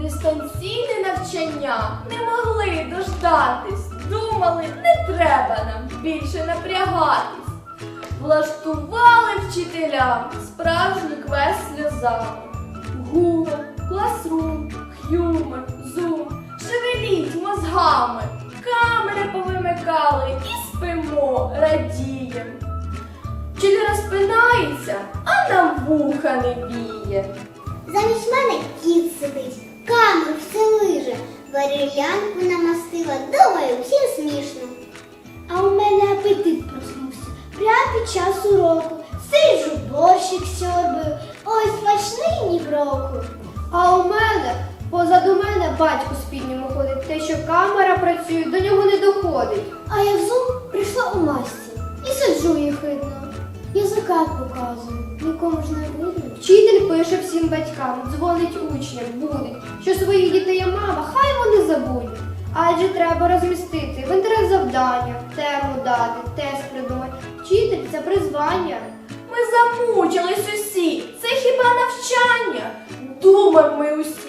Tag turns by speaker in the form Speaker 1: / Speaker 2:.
Speaker 1: Дистанційне навчання не могли дождатись. Думали, не треба нам більше напрягатись. Влаштували вчителям справжній квест сльозами. Google, Classroom, Humor, Zoom, шевеліть мозгами, камери повимикали і спимо, радієм. Чи не розпинається, а нам вуха не біє?
Speaker 2: Замість мене кіт сидить варілянку намастила, думаю, всім смішно. А у мене апетит проснувся прямо під час уроку. Сиджу, борщик сьорбаю, ой, смачний ні в року.
Speaker 3: А у мене позаду мене батько з підніму ходить. Те, що камера працює, до нього
Speaker 2: Язика показую, нікому ж не видно.
Speaker 3: Вчитель пише всім батькам, дзвонить учням, будить, що своїх дітей є мама, хай вони забудуть. Адже треба розмістити в інтерес завдання, тему дати, тест придумати. Вчитель це призвання.
Speaker 1: Ми замучились усі, це хіба навчання? Думаємо ми усі.